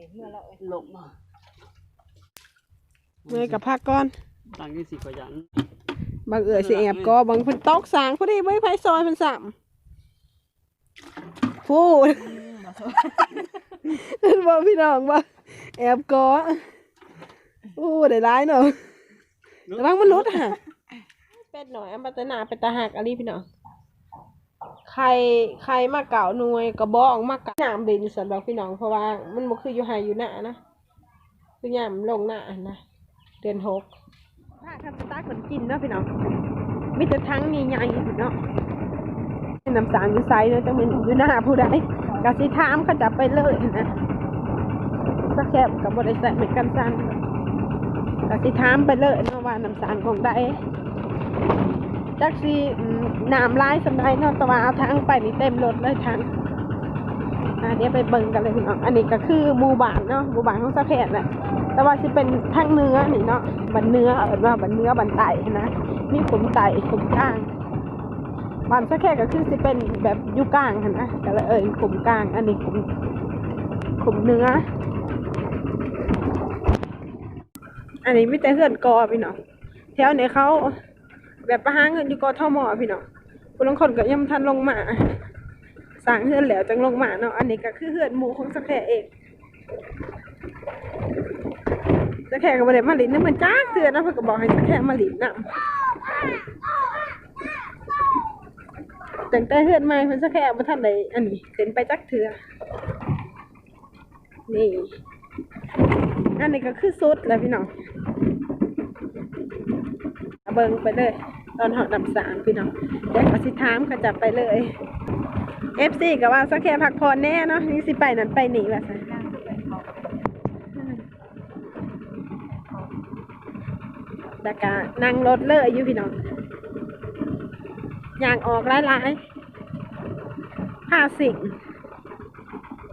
สิเมื่อเราหลบมาเมื่อยกับพักก่อนตั้งที่สิขยันบางเอือสิแอบก็บางเพิ่นตอกสางพอดีไว้ไผซอยเพิ่นสามพูดเพิ่นบอกพี่น้องว่าแอบก็โอ้ได้ร้ายเนาะระวังมันหลุดฮะเป็ดหน่อยอันปัตนาเป็นตาหักอันนี้พี่น้องใค รใครมาเก่าหน่วยกระบอกมาเก่าน้ำเด่นอยู่ส่วนบอกพี่น้องเพราะว่ามันบ่คืออยู่ไฮอยู่หน้านะคือยามลงหน้านะเดือนหกถ้าคันสตาร์ทคนกินเนาะพี่น้องมีแต่ทั้งนี่ใหญ่พี่น้องน้ำสางอยู่ไซเนาะจังเป็นอยู่หน้าผู้ใดกะสิถามเขาจะไปเลยนะสักแคบกับบริษัทเหมือนกันซันกะสิถามไปเลยเนาะว่าน้ำสางของใด จักสิอืมน้ำลายสำไรเนาะตะวันเอาทางไปนี่เต็มรถเลยทางอ่าเดี๋ยวไปเบิ่งกันเลยพี่น้อง อันนี้ก็คือหมู่บ้านเนาะหมู่บ้านของสักแคบแหละ แต่ว่าสิเป็นทางเนื้อนี่เนาะ บันเนื้อเอิ้นว่าบันเนื้อบันไตนะ มีขุมไตขุมกลางบานสักแค่ก็คือสิเป็นแบบยู่กลางนะก็เลยเอ่ยขุมกลาง อันนี้ขุมขุมเนื้อ อันนี้ไมีแต่เฮือนกอพี่น้องแถวนี้เขา แบบประหาเงินอยู่กอทมพี่น้องคนลางคนก็ยังบ่ทันลงมาสร้างเฮือนแล้วจังลงมาเนาะอันนี้ก็คือเฮือนหมูของสแค่เองจะแขกับประเด็นมาลินนี่มันจ้าเตือนนะเพื่อนก็บอกให้จะแข่งมาลินน่ะแต่งแต่เฮือนใหม่เพิ่นจะแข่งมาท่านใดอันนี้เป็นไปจักเถื่อนี่อันนี้ก็คือสุดแล้วพี่น้องเอาเบิงไปเลย ตอนหอดำสางพี่น้องเดี๋ยวก็สิถามก็จะไปเลย FC ก็ว่าสักแค่พักผ่อนแน่เนาะนี่สิไปนั่นไปหนี่ว่าซะแล้วก็นั่งรถเลยอยู่พี่น้องอย่างออกหลายๆผ้าสิ่ง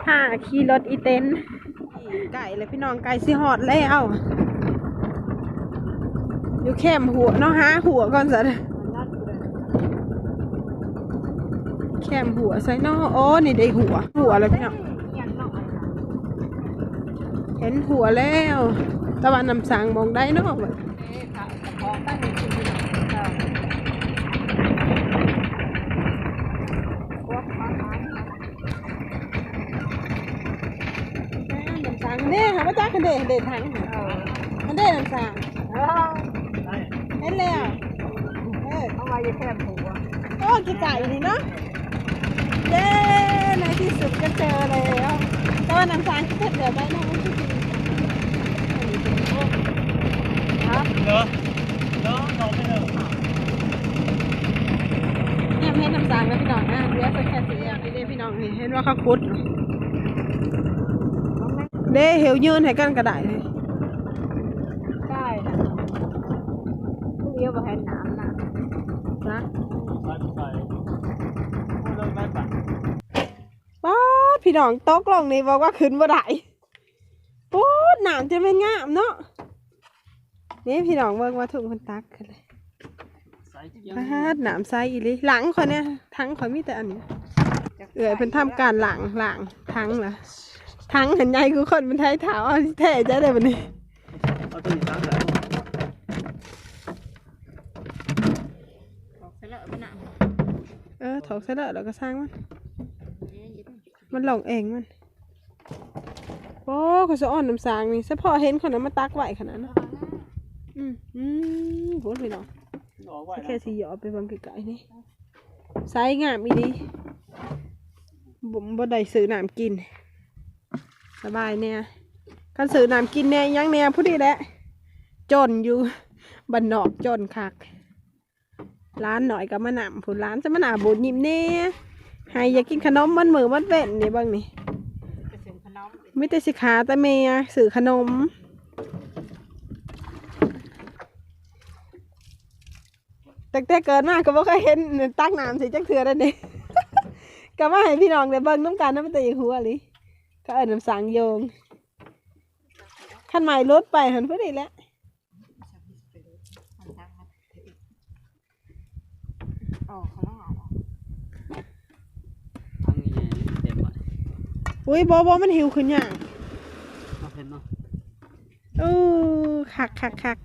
ผ้าขี่รถอีเต็นไก่เลยพี่น้องไก่สิหอดแล้ว อยู่แคมหัวเนาะฮะหัวก่อนสิแคมหัวใส่เนาะโอ้นี่ได้หัว หัวแล้วพี่น้องเห็นหัวแล้วตะวันนำสางมองได้เนาะของตั้งอยู่ที่นี่น้ำสางเด้ค่ะว่าจ้าคันเด้เด็ดถังมันเด้น้ำสางเห็น แล้วเออเอาไว้จะแค่ผัวโอ้กี่ไก่นี่เนาะเย้ในที่สุดก็เจอแล้วแต่ว่าน้ำสางที่เหลือไว้เนาะมันคือดีเนาะเนาะน้องไม่เลิกเนี่ยเห็นน้ำสางแล้วพี่น้องนะเดี๋ยวไปแค่สีอะนี่เด้พี่น้องนี่เห็นว่าเขาคุดเด้เหี่ยวยืนให้กันกระไดเลย ได้นะ ผู้เดียวบ่ให้น้ำนะนะไปไปพูดเรื่องไปปะป๊าดพี่น้องตกลงนี่บอกว่าขึ้นบ่ได้ปูดนามจะเป็นงามเนาะนี่พี่น้องเบิ่งว่าถุงคนตักขึ้นเลยใส่เกียงป๊าดหนามไซอีหลิหลังคนเนี่ยทั้งข่อยมีแต่อันนี้เอื่อยเพิ่นทำการหลังหลังทั้งเหรอทั้งเห็นใหญ่คือคนเป็นไทยถาวเอาแท้จะได้บัดนี้ เอาตัวนี้ตั้งแล้ว บอกเสร็จแล้วเอาไปน้ำเออถอกซะแล้วแล้วก็สร้างมัน มันหลงเองมันโอ้เขาจะอ่อนน้ำสางนี่เฉพาะเห็นคนนั้นมาตักไหวขนาดนั้นอืมอืมพูดพี่น้องออกไว้แค่สีหยอไปเบางไกลๆนี่ไซส์งามอีดีบ่บ่ได้ซื้อน้ำกิน สบายเนี่ยกันซื้อน้ำกินเนี่ยยังเนี่ยผู้ดีแหละจนอยู่บันนอกจนคัก ร้านหน่อยก็มาหนำผู้ร้านจะมาหนาบุญยิ้มเน่ให้อยากกินขนมมันมือมันเว้นนี่เบ้างนี่ไม่แต่สิขาแต่เมียสื่อขนมแต่แต่เกิดมาก็บ่เคยเห็นตักน้ำสิจักเทือได้นี่ก็มาให้พี่น้องได้เบิ่งน้ำกันน้ำต่อยางหัวลยก็เอิ้นน้ำสางโยงขั้นใหม่รถไปหันพอดีแหล้ว มันตั้งมาถือ อ๋อเขาต้องเอาทั้งนี้เต็มอะอุ้ยบ่บ่มันหิวขึ้นอย่างเห็นเนาะโอ้คักคักคัก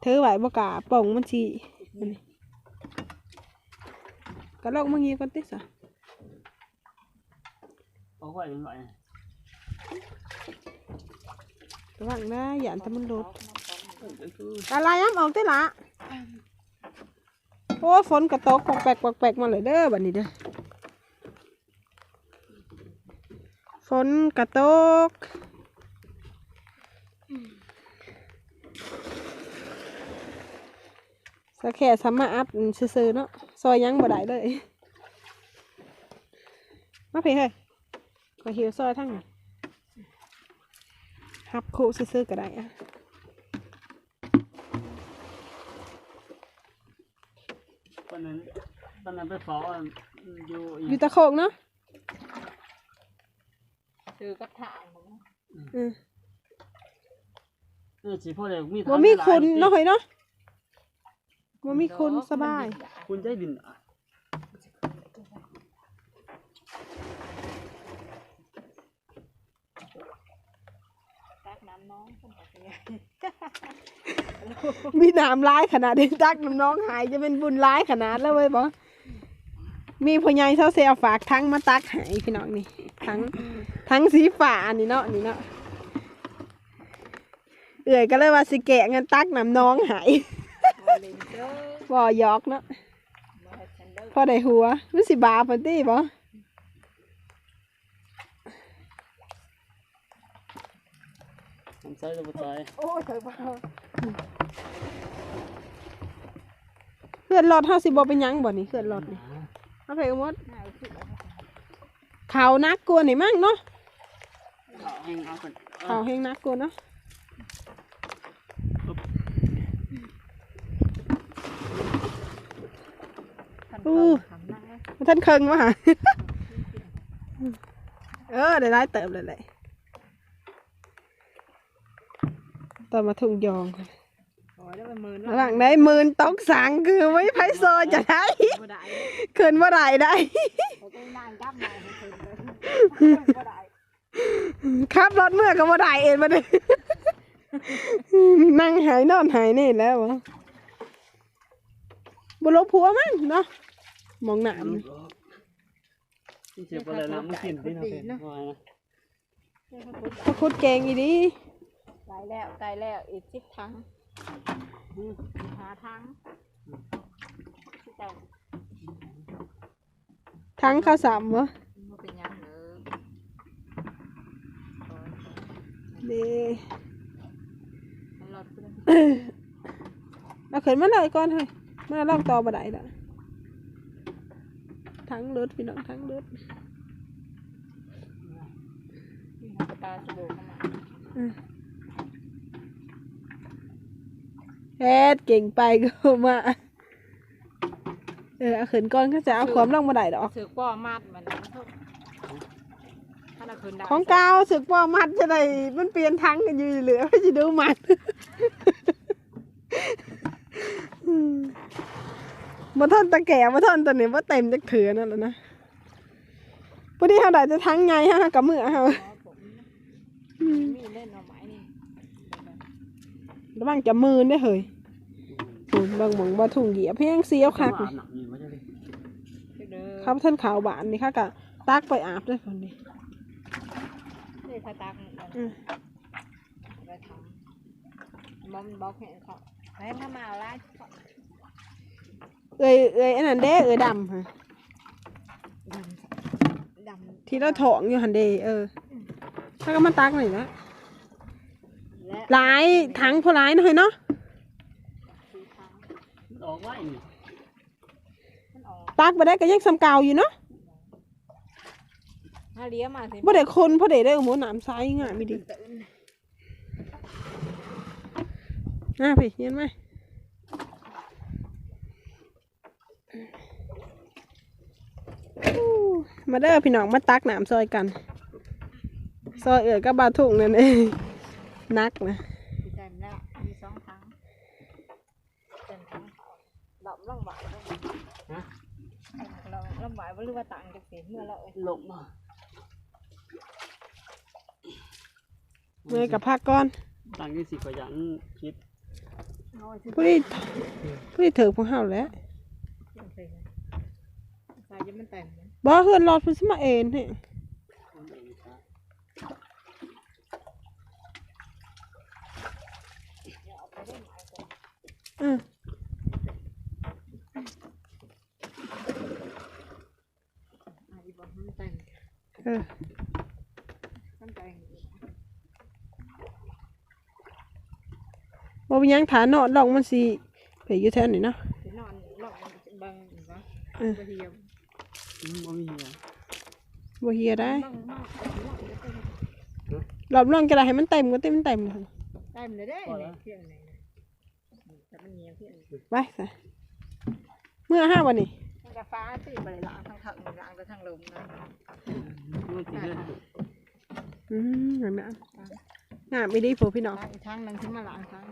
เธอไหวบ่กะป่องมันสิอันนี้ก็ลอกมึงงี้ก่อนติสะเอาไว้ยังไงระวังนะอย่าอันทำมันลดคื อะไรย้ำออกได้ละโอ้ฝนกระตกปอกแปกปอกแปกมาเลยเด้อบัดนี้เด้อฝนกระตกสะแค่สามารถอัดซื่อๆเนาะซอยยังบ่ได้เลยมาเพ่เฮ้ยมาหิวซอยทั้งหับคู่ซื่อๆก็ได้อะ ตอนนั้นตอนนั้นไปฟ้ออยู่อยู่ตะโคกเนาะซื้อกระถางมึงอืมนี่สิพ่อเด็กมีบ่มีคุณเนาะเฮ้ยเนาะบ่มีคุณสบายคุณใจดินตัก้ำน้องคนแบบนี้มีน้ำร้ายขนาดนี้ตักน้ำน้องหายจะเป็นบุญร้ายขนาดแล้วเว้ยบอมีพ่อใหญ่เซาเซลฝากทั้งมาตักหายพี่น้องนี่ทั้งทั้งสีฟ้าอันนี้เนาะนี่เนาะเอื่อยก็เลยว่าสิแกะเงินตักน้ำน้องหายมาเล่อหยอกเนาะมาให้ฉันเด้อพอได้หัวมันสิบาปานติบ่ ผมใช้ระบบใจโอ้ยเถอะบ่เพื่อนรอดเฮาสิบ่เป็นหยังบ่นี่เพื่อนรอดนี่เอาไปเอาหมดน่าคิดเอาเขานักกลัวานี่มั่งเนาะเอาให้เอาก่อนเขาแห้งนักกลัวาเนาะท่านอู้เขาทำนั่งนะท่านเคิงมาหาเออได้ได้เติมเลยแหละ ตอนมาทุ่งยองค่ะโอ้ยแล้วมันมือระหว่างได้หมื่นตกสังคือไว้ไพโซจะได้บ่ได้เคินว่าได้ได้เขาต้องนั่งจับมาให้เพิ่นเลยบ่ได้ขับรถเมื่อก็ว่าได้เองมาเลยนั่งหายนอนหายนี่แล้ววะบุรพัวมั้งเนาะมองหนามที่เจ็บอะไรนะมันกินที่เราเป็นว่านะพระคุดเกงอีดีไกลแล้วไกลแล้วอีกสิบทั้งหาทั้งที่แต่ทั้งข้าวสามวะมันเป็นหยังเด้อดีมันรอดเพื่อนเอาเขินมาเลยก่อนเฮ้ยมาลองต่อบัไดละทั้งรถพี่น้องทั้งรถตาสบู่เข้ามา อืม เฮ็ดเก่งไปก็มาเออเอาเขินก่อนก็จะเอาความลองบัไดดอกสือป้อมัดมันนะทุกถ้าเราคืนได้ของเกาวสึกว่ามัดจะได้มันเปลี่ยนทั้งกันอยู่เหลือไม่จะดูมันอืมมาทอนตะแก่มาทอนตะเนี่ยว่าเต็มจักเถือนั่นแหละนะพอดีเขาได้จะทั้งไงฮะกับมือเขาอ๋อผมมีเล่นเอาไม้นี่ ระวังจะมือได้อเฮ้ยโอ้ยบางหมองบาถุงเหยียบเพียงเสียวคักหนี่นักอยู่ว่าจะได้เด้อครับท่านขาวบานนี่ค่ะกะตักไปอาบด้วยคนนี้เด้อถ้าตักอืมไปทำมอมบอกให้เขาให้ถ้ามาเอาละเอ้ยเอ้ยอันนั้นเด้เอ้ยดำค่ะดำดำที่เราถองอยู่หันเดเออถ้าก็มาตักหน่อยนะและ หลายทั้งพอหลายหน่อยเนาะสีทางออกไว้นี่มันออกตักไปได้ก็ยังสำเกาอยู่เนาะถ้าเลี้ยมาสิบ่ได้คนพอได้ได้หมูหนามไซง่ายไม่ดีน่าพี่เห็นไหมอู้มาเด้อพี่น้องมาตักหนามซอยกัน ซอยเอ๋ยกับบาทุ่งนั่นเอง นักนะดีใจแล้วมีสองทางเป็นทางเขาดอกล่องบ่ายล่องบ่ายเราล่องบ่ายว่าหรือว่าต่างจากสีเมื่อเราเอ้ยหลบมาเเมื่อยกับพักก่อนตั้งยี่สิบกว่ายันคิดน้อยที่ผู้ที่ผู้ที่ถือของเฮาแหล้วใส่ใส่ยังมันแต่งนะบ่เฮือนรอดเพิ่นสิมาเอ็นนี่ อืออะอีบอกมันแต่งเออมันแต่งบ่มีหยังฐานเนาะดอกมันสิไปอยู่แถวนี้เนาะสินอนหลอกบังอีกวะเออกระเทียมอืมบ่มีเหี่ยวบ่เฮียได้บังมากหลอกจะเป็นรอบร่องก็ได้ให้มันเต็มก็เต็มเต็มเลยได้มันเลยได้เนี่ยเพียงไหนนะ แต่มันเหนียวเพียงไปซะเมื่อห้าวันนี้มันกระฟ้าสิบริลางทั้งถังล้างไปทั้งลมนะรู้สิเด้ออืมเห็นไหมงามไม่ดีผู้พี่น้องล้างอีกทั้งหนึ่งขึ้นมาล้างทั้ง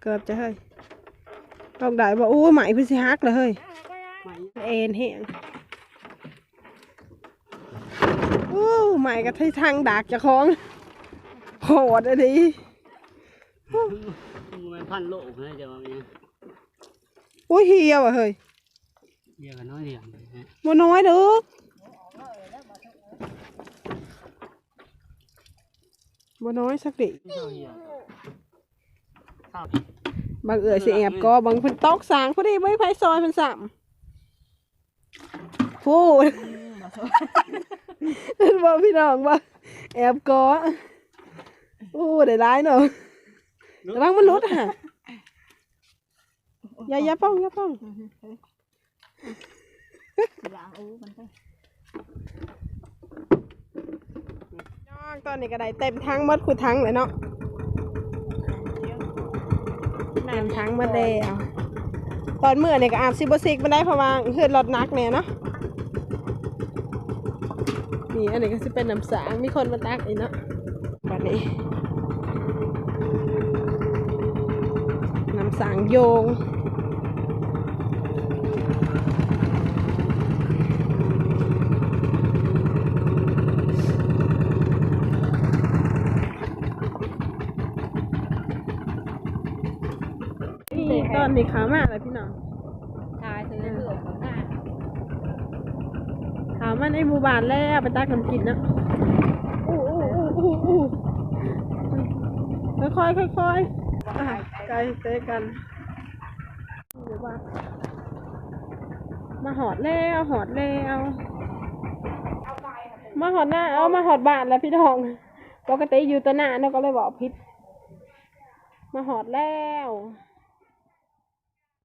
เกือบจะเฮ้ย ลองได้บอกโอ้ไหมพี่สิฮักเลยเฮ้ยไม่เอ็นเหียงโอ้ไหมกับที่ทางดากจะคล้องโหดอะดิมันพันโลกนะเดี๋ยวมันเนี่ยโอ้ยเฮียวอะเฮ้ยเดียกันน้อยเดียวนะฮะบ่น้อยเด้อบ่น้อยสักดิ ไม่เท่าเหี่ยวข้าวบางเอือสิแอบก็บางเพิ่นตอกสางพอดีไว้ไผซอยเพิ่นสามพูดเพิ่นบอกพี่น้องว่าแอบก็โอ้ได้ร้ายเนาะระวังมันหลุดฮะอย่าอย่าป้องอย่าป้องล้างอู้มันก็น้องตอนนี้ก็ได้เต็มทั้งหมดคือทั้งเลยเนาะ เต็มทั้งหมาแล้วตอนเมื่อเนี่ยก็อาจสิบสิกมันได้เพราะว่าเฮือนรถนักเนี่ยเนาะนี่อันนี้ก็จะเป็นน้ำสางมีคนมาตักอีกเนาะแบบนี้น้ำสางโยง นี่ตอนนี้ขามากเลยพี่น้องตายเธอเลือดของหน้าขาวมันไอหมู่บ้านแล้วไปตักน้ำกินนะอู้อู้อู้อู้อู้ค่อยค่อยค่อยๆอะไกลเตะกันเดี๋ยวว่ามาหอดแล้วหอดแล้วมาหอดหน้าเอามาหอดบ้านแล้วพี่ทองปกติอยู่แตะหน้าเนาะก็เลยบอกพิษมาหอดแล้วเ